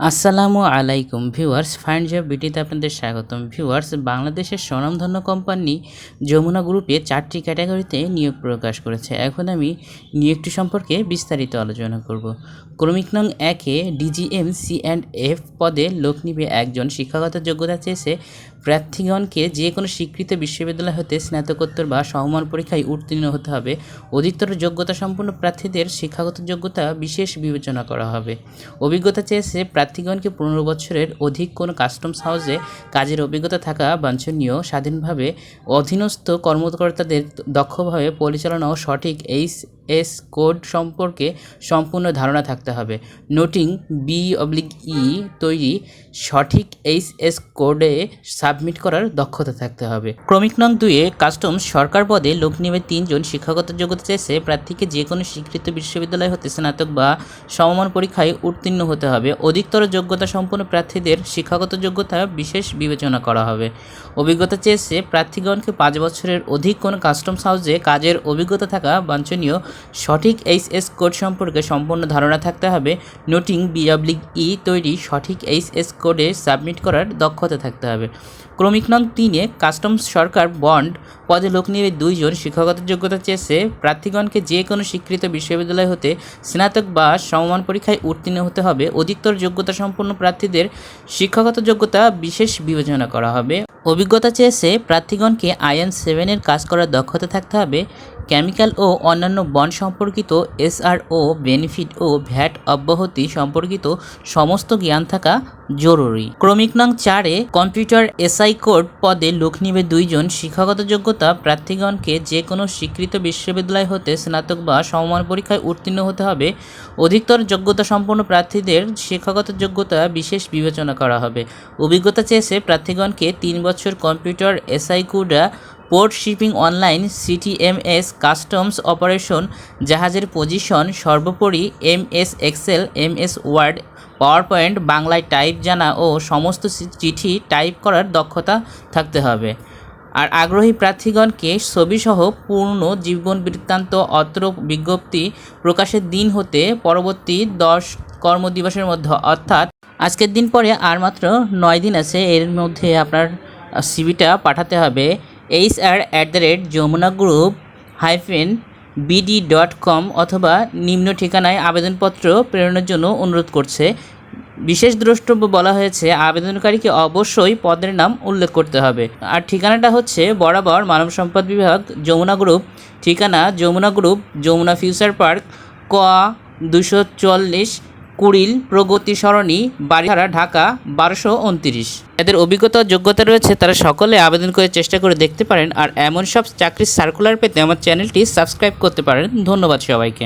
আসসালামু আলাইকুম viewers find job বিটিতে আপনাদের স্বাগতম। ভিউয়ার্স, বাংলাদেশের স্বনামধন্য কোম্পানি যমুনা গ্রুপে চারটি ক্যাটাগরিতে নিয়োগ প্রকাশ করেছে। এখন আমি নিয়োগটি সম্পর্কে বিস্তারিত আলোচনা করব। ক্রমিক নং একে ডিজিএম সি অ্যান্ড এফ পদে লোক নিবে একজন। শিক্ষাগত যোগ্যতা চেয়েছে প্রার্থীগণকে যে কোনো স্বীকৃত বিশ্ববিদ্যালয় হতে স্নাতকোত্তর বা সমমান পরীক্ষায় উত্তীর্ণ হতে হবে। অধিকতর যোগ্যতা সম্পন্ন প্রার্থীদের শিক্ষাগত যোগ্যতা বিশেষ বিবেচনা করা হবে। অভিজ্ঞতা চেয়েছে প্রার্থীগণকে পনেরো বছরের অধিক কোনো কাস্টমস হাউসে কাজের অভিজ্ঞতা থাকা বাঞ্ছনীয়। স্বাধীনভাবে অধীনস্থ কর্মকর্তাদের দক্ষভাবে পরিচালনা ও সঠিক এইচ এস কোড সম্পর্কে সম্পূর্ণ ধারণা থাকতে হবে। নোটিং বি অবলিক ই তৈরি সঠিক এইচ এস কোডে সাবমিট করার দক্ষতা থাকতে হবে। ক্রমিক নং দুয়ে কাস্টমস সরকার পদে লোক নিবে তিনজন শিক্ষাগত যোগ্যতা চেয়েছে, প্রার্থীকে যে কোনো স্বীকৃত বিশ্ববিদ্যালয় হতে স্নাতক বা সমমান পরীক্ষায় উত্তীর্ণ হতে হবে। অধিকতর যোগ্যতা সম্পন্ন প্রার্থীদের শিক্ষাগত যোগ্যতা বিশেষ বিবেচনা করা হবে। অভিজ্ঞতা চেয়েছে, প্রার্থীগণকে পাঁচ বছরের অধিক কোনো কাস্টমস হাউসে কাজের অভিজ্ঞতা থাকা বাঞ্ছনীয় সঠিক এইচ এস কোড সম্পর্কে সম্পূর্ণ ধারণা থাকতে হবে। নোটিং বিডাব্লিউ ই তৈরি সঠিক এইচ এস কোডে সাবমিট করার দক্ষতা থাকতে হবে। ক্রমিক নং তিনে কাস্টমস সরকার বন্ড পদে লোক নিয়ে দুইজন শিক্ষাগত যোগ্যতা চেয়েছে। প্রার্থীগণকে যে কোনো স্বীকৃত বিশ্ববিদ্যালয় হতে স্নাতক বা সমমান পরীক্ষায় উত্তীর্ণ হতে হবে। অধিকতর যোগ্যতা সম্পন্ন প্রার্থীদের শিক্ষাগত যোগ্যতা বিশেষ বিবেচনা করা হবে। অভিজ্ঞতা চেয়েছে প্রার্থীগণকে আইএন সেভেনের কাজ করার দক্ষতা থাকতে হবে। কেমিক্যাল ও অন্যান্য বন্ড সম্পর্কিত এসআরও বেনিফিট ও ভ্যাট অব্যাহতি সম্পর্কিত সমস্ত জ্ঞান থাকা জরুরি। ক্রমিক নং চারে কম্পিউটার এসআই কোড পদে লোক নিবে দুইজন শিক্ষাগত যোগ্যতা প্রার্থীগণকে যে কোনো স্বীকৃত বিশ্ববিদ্যালয় হতে স্নাতক বা সমমান পরীক্ষায় উত্তীর্ণ হতে হবে। অধিকতর যোগ্যতা সম্পন্ন প্রার্থীদের শিক্ষাগত যোগ্যতা বিশেষ বিবেচনা করা হবে। অভিজ্ঞতা চেয়েছে প্রার্থীগণকে তিন বছর computer ASYCUDA port shipping online CTMS customs operation জাহাজের পজিশন সর্বোপরি MS excel, MS word PowerPoint বাংলায় টাইপ জানা ও সমস্ত চিঠি টাইপ করার দক্ষতা থাকতে হবে। আর আগ্রহী প্রার্থীগণকে ছবিসহ পূর্ণ জীবন বৃত্তান্ত অত্র বিজ্ঞপ্তি প্রকাশের দিন হতে পরবর্তী দশ কর্মদিবসের মধ্যে, অর্থাৎ আজকের দিন পরে আর মাত্র নয় দিন আছে, এর মধ্যে আপনার সিভিটা পাঠাতে হবে। H R at the rate Jamuna group hyphen BD dot com অথবা নিম্ন ঠিকানায় আবেদনপত্র প্রেরণের জন্য অনুরোধ করছে। বিশেষ দ্রষ্টব্য বলা হয়েছে, আবেদনকারীকে অবশ্যই পদের নাম উল্লেখ করতে হবে। আর ঠিকানাটা হচ্ছে বরাবর মানব সম্পদ বিভাগ, যমুনা গ্রুপ ঠিকানা Jamuna group Jamuna future park ক দুশো চল্লিশ কুড়িল প্রগতি সরণি বাড়িধারা ঢাকা, বারোশো উনত্রিশ। এদের অভিজ্ঞতা যোগ্যতা রয়েছে, তারা সকলে আবেদন করে চেষ্টা করে দেখতে পারেন। আর এমন সব চাকরির সার্কুলার পেতে আমার চ্যানেলটি সাবস্ক্রাইব করতে পারেন। ধন্যবাদ সবাইকে।